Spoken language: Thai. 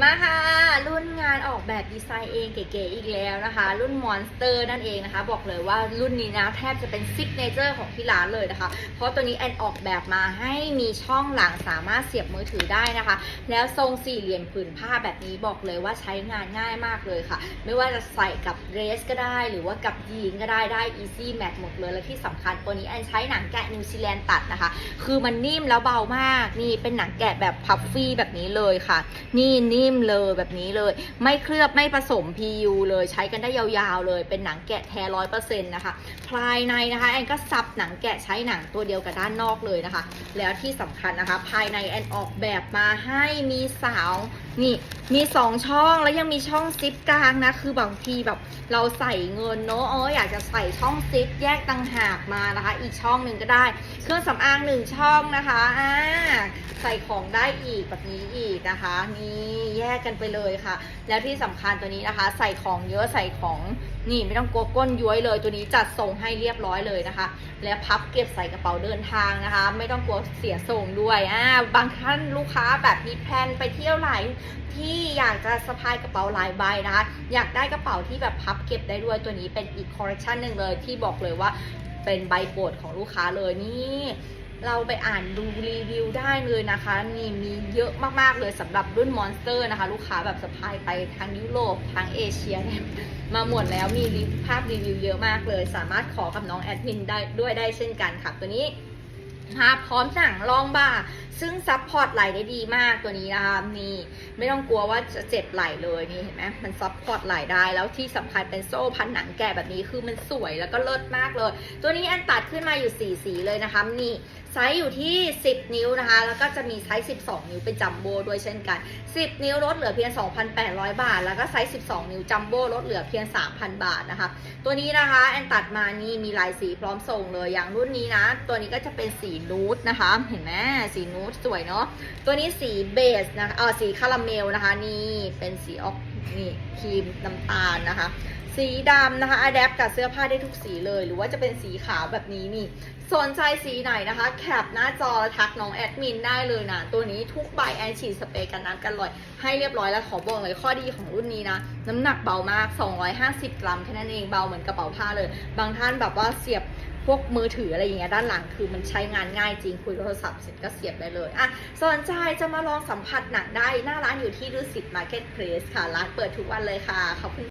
มาค่ะรุ่นงานออกแบบดีไซน์เองเก๋ๆอีกแล้วนะคะ รุ่นมอนสเตอร์นั่นเองนะคะ บอกเลยว่ารุ่นนี้นะแทบจะเป็นซิกเนเจอร์ของที่ร้านเลยนะคะ เพราะตัวนี้แอนออกแบบมาให้มีช่องหลังสามารถเสียบมือถือได้นะคะ แล้วทรงสี่เหลี่ยมผืนผ้าแบบนี้บอกเลยว่าใช้งานง่ายมากเลยค่ะ ไม่ว่าจะใส่กับเดรสก็ได้ หรือว่ากับยีนก็ได้ได้ easy match หมดเลยและที่สำคัญตัวนี้แอนใช้หนังแกะนิวซีแลนด์ตัดนะคะ คือมันนิ่มแล้วเบามากนี่เป็นหนังแกะแบบพัฟฟี่แบบนี้เลยค่ะ นี่นิ่มเลยแบบนี้เลยไม่เคลือบไม่ผสม PU เลยใช้กันได้ยาวๆเลย เป็นหนังแกะแท้ร้อยเปอร์เซ็นต์นะคะภายในนะคะแอนก็ซับหนังแกะใช้หนังตัวเดียวกับด้านนอกเลยนะคะ แล้วที่สำคัญนะคะ ภายในแอนออกแบบมาให้มีสาวนี่มีสองช่องแล้วยังมีช่องซิปกลางนะ คือบางทีแบบเราใส่เงินเนอะเอออยากจะใส่ช่องซิปแยกต่างหากมานะคะ อีกช่องหนึ่งก็ได้ เครื่องสำอางหนึ่งช่องนะคะอ่าใส่ของได้อีกแบบนี้อีกนะคะนี่แยกกันไปเลยค่ะ แล้วที่สำคัญตัวนี้นะคะ ใส่ของเยอะใส่ของ นี่ไม่ต้องกลัวก้นย้วยเลย ตัวนี้จัดส่งให้เรียบร้อยเลยนะคะ แล้วพับเก็บใส่กระเป๋าเดินทางนะคะ ไม่ต้องกลัวเสียส่งด้วยอ่าบางท่านลูกค้าแบบมีแพลนไปเที่ยวหลายที่อยากจะสะพายกระเป๋าหลายใบนะคะ อยากได้กระเป๋าที่แบบพับเก็บได้ด้วยตัวนี้เป็นอีกคอลเลคชันหนึ่งเลยที่บอกเลยว่าเป็นใบโปรดของลูกค้าเลยนี่ เราไปอ่านดูรีวิวได้เลยนะคะนี่มีเยอะมากๆเลยสำหรับรุ่นมอนสเตอร์นะคะ ลูกค้าแบบสะพายไปทางยุโรปทางเอเชียเนี่ยมาหมดแล้วมีภาพรีวิวเยอะมากเลย สามารถขอกับน้องแอดมินได้ด้วยได้เช่นกันค่ะตัวนี้นะคะพร้อมสั่งลองบ่า ซึ่งซับพอร์ตไหลได้ดีมากตัวนี้นะคะนี่ไม่ต้องกลัวว่าจะเจ็บไหลเลยนี่เห็นไหมมันซับพอร์ตไหลได้แล้วที่สำคัญเป็นโซ่พันหนังแกะแบบนี้คือมันสวยแล้วก็เลิศมากเลย ตัวนี้อันตัดขึ้นมาอยู่4สีเลยนะคะนี่ไซส์อยู่ที่ 10 นิ้วนะคะ แล้วก็จะมีไซส์ 12 นิ้วเป็นจัมโบ้ด้วยเช่นกัน 10 นิ้วลดเหลือเพียง 2,800 บาท แล้วก็ไซส์ 12 นิ้วจัมโบ้ลดเหลือเพียง 3,000 บาทนะคะ ตัวนี้นะคะแอนตัดมานี่มีลายสีพร้อมส่งเลยอย่างรุ่นนี้นะ ตัวนี้ก็จะเป็นสีนูดนะคะ เห็นไหมสีนูดสวยเนาะตัวนี้สีเบสนะคะเออสีคาราเมลนะคะ นี่เป็นสีออกนี่ครีมน้ำตาลนะคะ สีดำนะคะอะแดปกับเสื้อผ้าได้ทุกสีเลย หรือว่าจะเป็นสีขาวแบบนี้นี่สนใจสีไหนนะคะ แคปหน้าจอทักน้องแอดมินได้เลยนะ ตัวนี้ทุกใบแอนฉีดสเปรย์กันน้ำกันลอย ให้เรียบร้อยแล้วขอบอกเลยข้อดีของรุ่นนี้นะ น้ำหนักเบามาก 250 กรัมแค่นั้นเองเบาเหมือนกระเป๋าผ้าเลย บางท่านแบบว่าเสียบ พวกมือถืออะไรอย่างเงี้ยด้านหลังคือมันใช้งานง่ายจริงคุยโทรศัพท์เสร็จก็เสียบได้เลยอะสนใจจะมาลองสัมผัสหนังได้ หน้าร้านอยู่ที่ดุสิตมาร์เก็ตเพลสค่ะ ร้านเปิดทุกวันเลยค่ะขอบคุณ